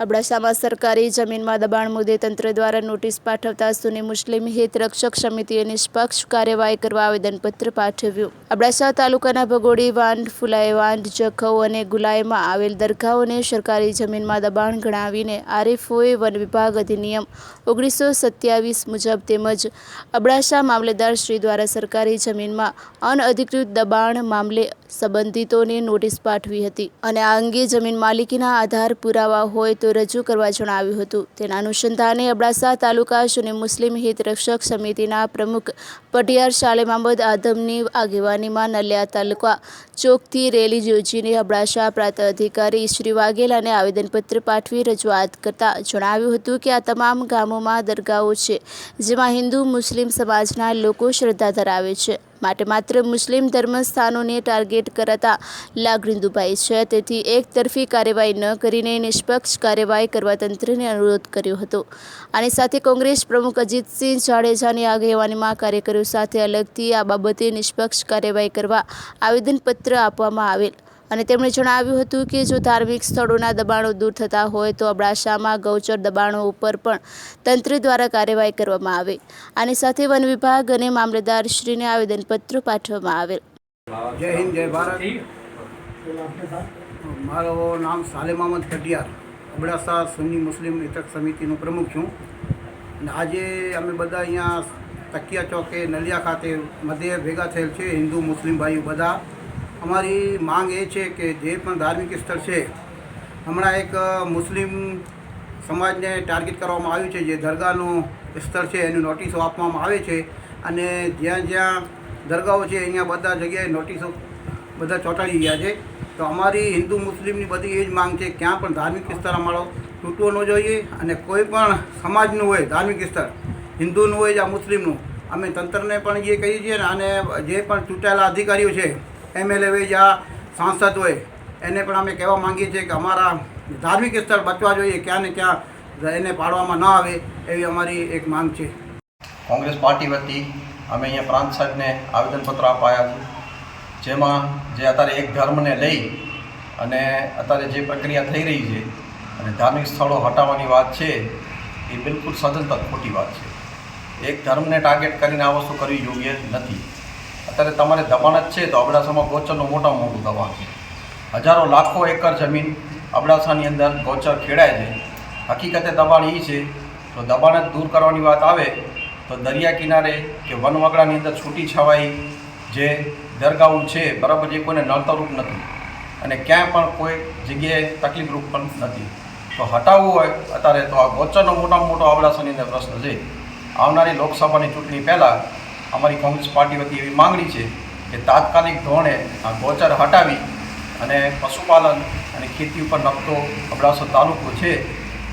અબડાસામાં સરકારી જમીનમાં દબાણ મુદ્દે તંત્ર દ્વારા નોટિસ પાઠવતા સુની મુસ્લિમ હિત રક્ષક સમિતિએ નિષ્પક્ષ કાર્યવાહી કરવા આવેદનપત્ર પાઠવ્યું. અબડાસા તાલુકાના ભગોડી વાંડ ફુલાઈ વાંડ, જખૌ અને ગુલાઈમાં આવેલ દરગાહોને સરકારી જમીનમાં દબાણ ગણાવીને આરીફોએ વન વિભાગ અધિનિયમ ઓગણીસો સત્યાવીસ મુજબ તેમજ અબડાસા મામલેદાર શ્રી દ્વારા સરકારી જમીનમાં અનઅધિકૃત દબાણ મામલે સંબંધિતોને નોટિસ પાઠવી હતી. અને આ અંગે જમીન માલિકીના આધાર પુરાવા હોય તો રજૂ કરવા જણાવ્યું હતું. તેના અનુસંધાને અબડાસા તાલુકા અને મુસ્લિમ હિત રક્ષક સમિતિના પ્રમુખ પટિયાર શાલે મામદ આદમની આગેવાનીમાં નલિયા તાલુકા ચોકથી રેલી યોજીને અબડાસા પ્રાંત અધિકારી શ્રી વાઘેલાને આવેદનપત્ર પાઠવી રજૂઆત કરતા જણાવ્યું હતું કે આ તમામ ગામોમાં દરગાહો છે, જેમાં હિન્દુ મુસ્લિમ સમાજના લોકો શ્રદ્ધા ધરાવે છે. માટે માત્ર મુસ્લિમ ધર્મસ્થાનોને ટાર્ગેટ કરાતા લાગણી દુભાઈ છે. તેથી એક તરફી કાર્યવાહી ન કરીને નિષ્પક્ષ કાર્યવાહી કરવા તંત્રને અનુરોધ કર્યો હતો. આની સાથે કોંગ્રેસ પ્રમુખ અજીતસિંહ જાડેજાની આગેવાનીમાં કાર્યકરો સાથે અલગથી આ બાબતે નિષ્પક્ષ કાર્યવાહી કરવા આવેદનપત્ર આપવામાં આવેલ. અને તેમણે જણાવ્યું હતું કે જો ધાર્મિક સ્થળોના દબાણો દૂર થતા હોય તો અબડાસામાં ગૌચર દબાણો ઉપર પણ તંત્ર દ્વારા કાર્યવાહી કરવામાં આવે. આની સાથે વન વિભાગ અને મામલતદારશ્રીને આવેદનપત્ર પાઠવવામાં આવેલ. જય હિન્દ જય ભારત. મારું નામ સાલેમ અહમદ કટિયાર અબડાસા સુન્ની મુસ્લિમ નેતક સમિતિનો પ્રમુખ છું. અને આજે અમે બધા અહીંયા તકિયા ચોકે નલિયા ખાતે મધ્યે ભેગા થયેલ છે હિન્દુ મુસ્લિમ ભાઈઓ બધા. અમારી માંગ એ છે કે જે પણ ધાર્મિક સ્થળ છે, હમણાં એક મુસ્લિમ સમાજને ટાર્ગેટ કરવામાં આવ્યું છે, જે દરગાહનું સ્થળ છે, એની નોટિસો આપવામાં આવે છે અને જ્યાં જ્યાં દરગાહો છે, અહીંયા બધા જગ્યાએ નોટિસો બધા ચોંટાડી ગયા છે. તો અમારી હિન્દુ મુસ્લિમની બધી એ જ માંગ છે, ક્યાં પણ ધાર્મિક વિસ્તાર અમારો તૂટવો ન જોઈએ અને કોઈ પણ સમાજનું હોય, ધાર્મિક વિસ્તાર હિન્દુનું હોય યા મુસ્લિમનું, અમે તંત્રને પણ એ કહીએ છીએ અને જે પણ ચૂંટાયેલા અધિકારીઓ છે એમએલએ હોય યા સાંસદ હોય, એને પણ અમે કહેવા માંગીએ છીએ કે અમારા ધાર્મિક સ્થળ બચવા જોઈએ, ક્યાં ને ક્યાં એને પાડવામાં ન આવે એવી અમારી એક માંગ છે. કોંગ્રેસ પાર્ટી વતી અમે અહીંયા પ્રાંત સાહેબને આવેદનપત્ર અપાયા છે. જેમાં જે અત્યારે એક ધર્મને લઈ અને અત્યારે જે પ્રક્રિયા થઈ રહી છે અને ધાર્મિક સ્થળો હટાવવાની વાત છે, એ બિલકુલ સદંતર ખોટી વાત છે. એક ધર્મને ટાર્ગેટ કરીને આ વસ્તુ કરવી યોગ્ય નથી. અત્યારે તમારે દબાણ જ છે તો અબડાસામાં ગોચરનું મોટામાં મોટું દબાણ છે. હજારો લાખો એકર જમીન અબડાસાની અંદર ગોચર ખેડાય છે. હકીકતે દબાણ એ છે તો દબાણ જ દૂર કરવાની વાત આવે, તો દરિયા કિનારે કે વનવગડાની અંદર છૂટી છવાઈ જે દરગાહો છે, બરાબર જે કોઈને નળતરૂપ નથી. અને ક્યાંય પણ કોઈ જગ્યાએ તકલીફરૂપ પણ નથી. તો હટાવવું હોય અત્યારે તો આ ગોચરનો મોટામાં મોટો અબડાસાની અંદર પ્રશ્ન છે. આવનારી લોકસભાની ચૂંટણી પહેલાં અમારી કોંગ્રેસ પાર્ટી વતી એવી માંગણી છે કે તાત્કાલિક ધોરણે આ ગોચર હટાવી અને પશુપાલન અને ખેતી ઉપર નખતો અબડાસો તાલુકો છે,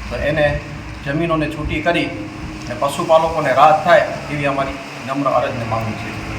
તો એને જમીનોને છૂટી કરી અને પશુપાલકોને રાહત થાય એવી અમારી નમ્ર અરજને માંગણી છે.